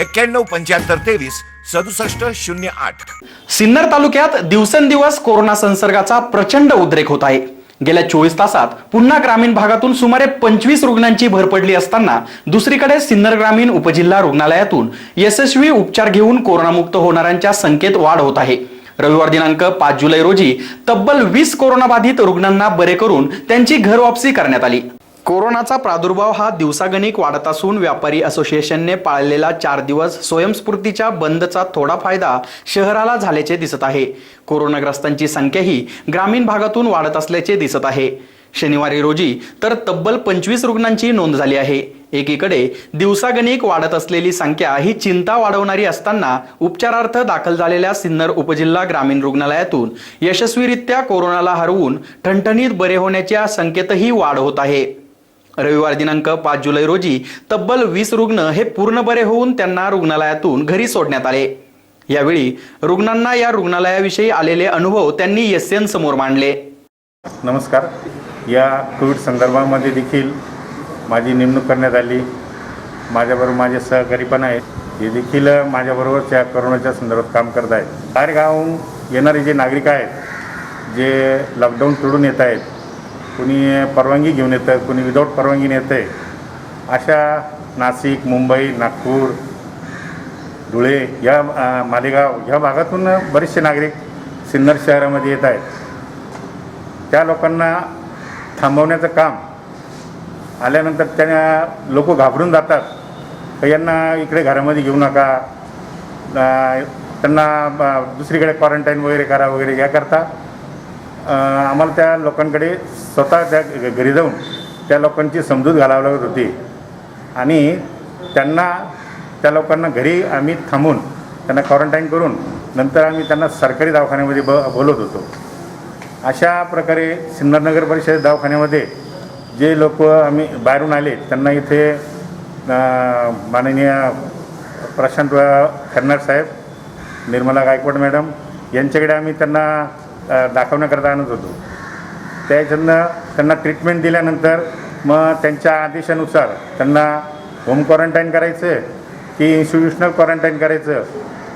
एक्क्याण्णव पंच्याहत्तर तेवीस सदुसष्ट शून्य आठ. सिन्नर तालुक्यात दिवसेंदिवस कोरोना संसर्गाचा प्रचंड उद्रेक होत आहे. गेल्या चोवीस तासात पुन्हा ग्रामीण भागातून सुमारे पंचवीस रुग्णांची भर पडली असताना दुसरीकडे सिन्नर ग्रामीण उपजिल्हा रुग्णालयातून यशस्वी उपचार घेऊन कोरोनामुक्त होणाऱ्यांच्या संख्येत वाढ होत आहे. रविवार दिनांक पाच जुलै रोजी तब्बल वीस कोरोनाबाधित रुग्णांना बरे करून त्यांची घरवापसी करण्यात आली. कोरोनाचा प्रादुर्भाव हा दिवसागणिक वाढत असून व्यापारी असोसिएशनने पाळलेला चार दिवस स्वयंस्फूर्तीच्या बंदचा थोडा फायदा शहराला झाल्याचे दिसत आहे. कोरोनाग्रस्तांची संख्याही ग्रामीण भागातून वाढत असल्याचे दिसत आहे. शनिवारी रोजी तर तब्बल पंचवीस रुग्णांची नोंद झाली आहे. एकीकडे दिवसागणिक वाढत असलेली संख्या ही चिंता वाढवणारी असताना उपचारार्थ दाखल झालेल्या सिन्नर उपजिल्हा ग्रामीण रुग्णालयातून यशस्वीरित्या कोरोनाला हरवून ठणठणीत बरे होण्याच्या संख्येतही वाढ होत आहे. रविवार दिनांक पाच जुलै रोजी तब्बल वीस रुग्ण हे पूर्ण बरे होऊन त्यांना रुग्णालयातून घरी सोडण्यात आले. यावेळी रुग्णांना या रुग्णालयाविषयी आलेले अनुभव त्यांनी एस एन समोर मांडले. नमस्कार. या कोविड संदर्भामध्ये देखील माझी नेमणूक करण्यात आली. माझ्याबरोबर माझे सहकारी पण आहेत. हे देखील माझ्याबरोबर त्या करोनाच्या संदर्भात काम करत आहेत. बाहेरगावून येणारे जे नागरिक आहेत जे लॉकडाऊन तोडून येत आहेत कुणी परवानगी घेऊन येतं कुणी विदाऊट परवानगीने येतं आहे अशा नाशिक मुंबई नागपूर धुळे या मालेगाव ह्या भागातून बरेचसे नागरिक सिन्नर शहरामध्ये येत आहेत. त्या लोकांना थांबवण्याचं काम आल्यानंतर त्या लोक घाबरून जातात. तर यांना इकडे घरामध्ये घेऊ नका. त्यांना दुसरीकडे क्वारंटाईन वगैरे करा वगैरे याकरता आम्हाला त्या लोकांकडे स्वतः त्या घरी जाऊन त्या लोकांची समजूत घालावी लागत होती. आणि त्यांना त्या लोकांना घरी आम्ही थांबून त्यांना क्वारंटाईन करून नंतर आम्ही त्यांना सरकारी दवाखान्यामध्ये ब बोलवत होतो. अशा प्रकारे सिन्नर नगर परिषद दवाखान्यामध्ये जे लोक आम्ही बाहेरून आले त्यांना इथे माननीय प्रशांत खन्नार साहेब निर्मला गायकवाड मॅडम यांच्याकडे आम्ही त्यांना दाखवण्याकरता आणत होतो. त्याच्यानं त्यांना ट्रीटमेंट दिल्यानंतर मग त्यांच्या आदेशानुसार त्यांना होम क्वारंटाईन करायचं की इन्स्टिट्यूशनल क्वारंटाईन करायचं.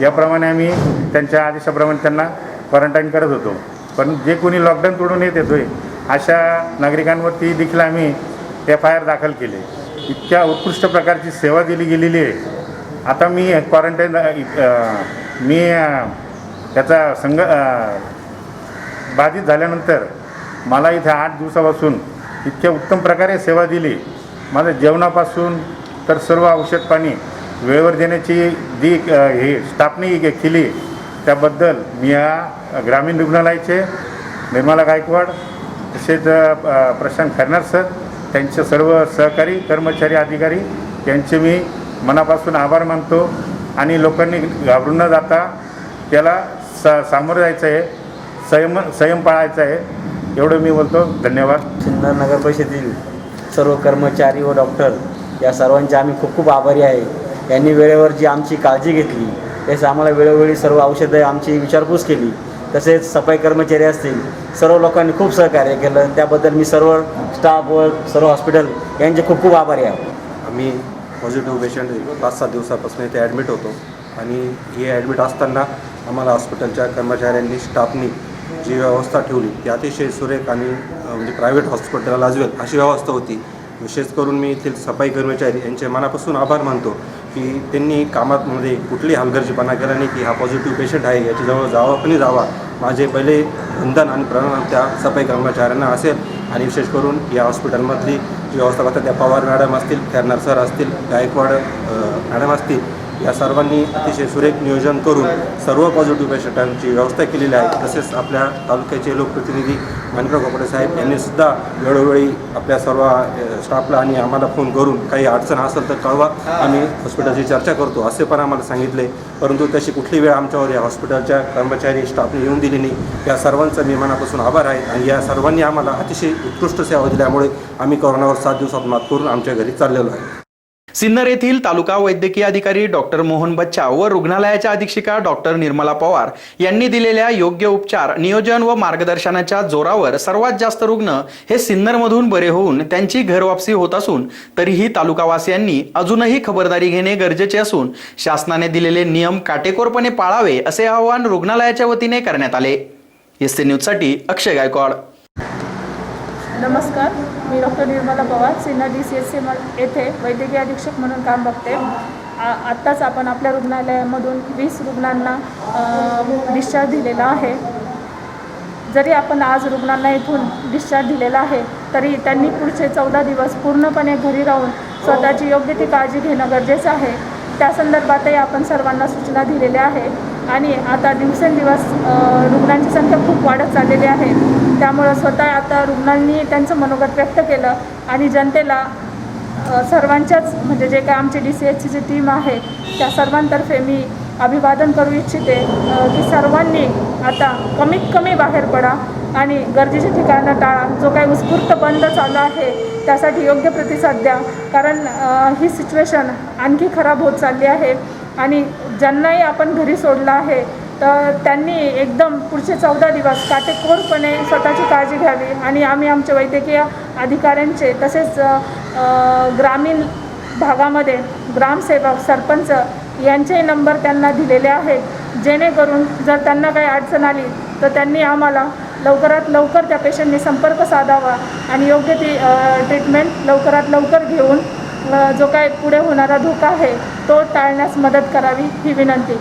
याप्रमाणे आम्ही त्यांच्या आदेशाप्रमाणे त्यांना क्वारंटाईन करत होतो. पण जे कोणी लॉकडाऊन तोडून येत येतोय अशा नागरिकांवरती देखील आम्ही एफ आय आर दाखल केले. इतक्या उत्कृष्ट प्रकारची सेवा दिली गेलेली आहे. आता मी क्वारंटाईन मी त्याचा संघ बाधित झाल्यानंतर मला इथे आठ दिवसापासून इतक्या उत्तम प्रकारे सेवा दिली. माझं जेवणापासून तर सर्व औषध पाणी वेळेवर देण्याची जी अ, हे स्टाफनी केली त्याबद्दल मी या ग्रामीण रुग्णालयाचे निर्मला गायकवाड तसेच प्रशांत खरनार सर त्यांचे सर्व सहकारी कर्मचारी अधिकारी यांचे मी मनापासून आभार मानतो आणि लोकांनी घाबरून न जाता त्याला स सामोरं जायचं आहे. संयम संयम पाळायचा आहे. एवढं मी बोलतो. धन्यवाद. सिन्नर नगर परिषदेतील सर्व कर्मचारी व डॉक्टर या सर्वांचे आम्ही खूप खूप आभारी आहे. यांनी वेळेवर जी आमची काळजी घेतली तसेच आम्हाला वेळोवेळी सर्व औषधं आमची विचारपूस केली तसेच सफाई कर्मचारी असतील सर्व लोकांनी खूप सहकार्य केलं. त्याबद्दल मी सर्व स्टाफ व सर्व हॉस्पिटल यांचे खूप खूप आभारी आहे आम्ही पॉझिटिव्ह पेशंट पाच सात दिवसापासून इथे ॲडमिट होतो. आणि हे ॲडमिट असताना आम्हाला हॉस्पिटलच्या कर्मचाऱ्यांनी स्टाफनी जी व्यवस्था ठेवली ती अतिशय सुरेख आणि म्हणजे प्रायव्हेट हॉस्पिटलला लाजवेल अशी व्यवस्था होती. विशेष करून मी येथील सफाई कर्मचारी यांचे मनापासून आभार मानतो की त्यांनी कामामध्ये कुठली हलगर्जीपणा केला नाही की हा पॉझिटिव्ह पेशंट आहे याच्याजवळ जावा पण जावा. माझे पहिले बंधन आणि प्रणव त्या सफाई कर्मचाऱ्यांना असेल आणि विशेष करून या हॉस्पिटलमधली जी व्यवस्था करतात त्या पवार मॅडम असतील खैरनार सर असतील गायकवाड मॅडम असतील या सर्वांनी अतिशय सुरेख नियोजन करून सर्व पॉझिटिव्ह पेशंटांची व्यवस्था केलेली आहे. तसेच आपल्या तालुक्याचे लोकप्रतिनिधी माणिकराव कपडे साहेब यांनी सुद्धा वेळोवेळी आपल्या सर्व स्टाफला आणि आम्हाला फोन करून काही अडचण असेल तर कळवा. आम्ही हॉस्पिटलची चर्चा करतो असे पण आम्हाला सांगितले. परंतु तशी कुठली वेळ आमच्यावर या हॉस्पिटलच्या कर्मचारी स्टाफने येऊन दिली नाही. या सर्वांचा मी मनापासून आभार आहे आणि या सर्वांनी आम्हाला अतिशय उत्कृष्ट सेवा दिल्यामुळे आम्ही कोरोनावर सात दिवसात मात करून आमच्या घरी चाललेलो आहे. सिन्नर येथील तालुका वैद्यकीय अधिकारी डॉक्टर मोहन बच्चा व रुग्णालयाच्या अधीक्षिका डॉक्टर निर्मला पवार यांनी दिलेल्या योग्य उपचार नियोजन व मार्गदर्शनाच्या जोरावर सर्वात जास्त रुग्ण हे सिन्नरमधून बरे होऊन त्यांची घरवापसी होत असून तरीही तालुकावासियांनी अजूनही खबरदारी घेणे गरजेचे असून शासनाने दिलेले नियम काटेकोरपणे पाळावे असे आवाहन रुग्णालयाच्या वतीने करण्यात आले. एस न्यूजसाठी अक्षय गायकवाड. नमस्कार मी doctor Nirmala Pawar Sinha D C S C येथे वैद्यकीय अधीक्षक म्हणून काम बघते. आ आत्ताच आपण आपल्या रुग्णालयामधून वीस रुग्णांना डिस्चार्ज दिलेला आहे. जरी आपण आज रुग्णांना इथून डिस्चार्ज दिलेला आहे तरी त्यांनी पुढचे चौदा दिवस पूर्णपणे घरी राहून स्वतःची योग्य ती काळजी घेणं गरजेचं आहे. त्या संदर्भातही आपण सर्वांना सूचना दिलेल्या आहे. आणि आता दिवसेंदिवस रुग्णांची संख्या खूप वाढत चाललेली आहे. त्यामुळं स्वतः आता रुग्णांनी त्यांचं मनोगत व्यक्त केलं आणि जनतेला सर्वांच्याच म्हणजे जे काय आमची डी सी एचची जी टीम आहे त्या सर्वांतर्फे मी अभिवादन करू इच्छिते की सर्वांनी आता कमीत कमी बाहेर पडा आणि गरजेच्या ठिकाणं टाळा. जो काही उत्स्फूर्त बंद चालू आहे त्यासाठी योग्य प्रतिसाद द्या. कारण ही सिच्युएशन आणखी खराब होत चालली आहे आणि ज्यांनाही आपण घरी सोडलं आहे तर त्यांनी एकदम पुढचे चौदा दिवस काटेकोरपणे स्वतःची काळजी घ्यावी. आणि आम्ही आमच्या वैद्यकीय अधिकाऱ्यांचे तसेच ग्रामीण भागामध्ये ग्रामसेवक सरपंच यांचे नंबर त्यांना दिलेले आहेत. जेणेकरून जर त्यांना काही अडचण आली तर त्यांनी आम्हाला लवकरात लवकर त्या पेशंटने संपर्क साधावा आणि योग्य ती ट्रीटमेंट लवकरात लवकर घेऊन जो काय पुढे होणारा धोका आहे तो टाळण्यास मदत करावी ही विनंती.